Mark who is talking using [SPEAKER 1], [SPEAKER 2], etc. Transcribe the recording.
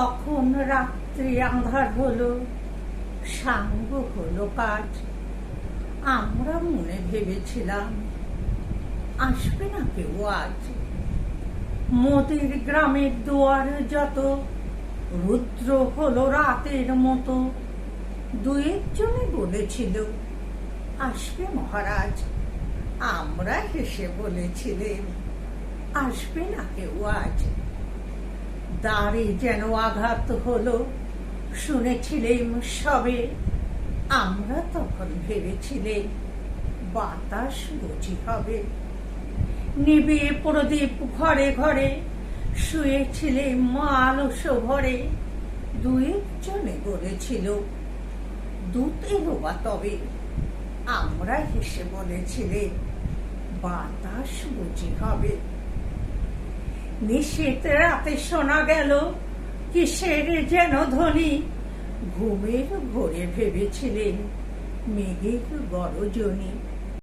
[SPEAKER 1] তখন রাত্রি আঁধার হলো সাঙ্গ হলো কাজ আমরা মনে ভেবেছিলাম, আসবে না কেউ আজ। মোদির গ্রামের দুয়ার যত, রুদ্র হলো রাতের মতো। দু একজনে বলেছিল, আসবে মহারাজ। আমরা হেসে বলেছিলেন আসবে না কেউ আজ। দ্বারে যেন আঘাত হলো শুনেছিলেন সবে। আমরা তখন ভেবেছিলেন বাতাস বুঝি হবে। নিবিয়ে প্রদীপ ঘরে ঘরে শুয়েছিলে মা আলস্য ভরে দু একজনে বলেছিল, দূত এলো বা তবে আমরা হেসে বলেছিলে, বাতাস বুঝি হবে। নিশীত রাতে শোনা গেল কিসের যেন ধ্বনি? ঘুমের ঘরে ভেবেছিলেন মেঘের গরজনী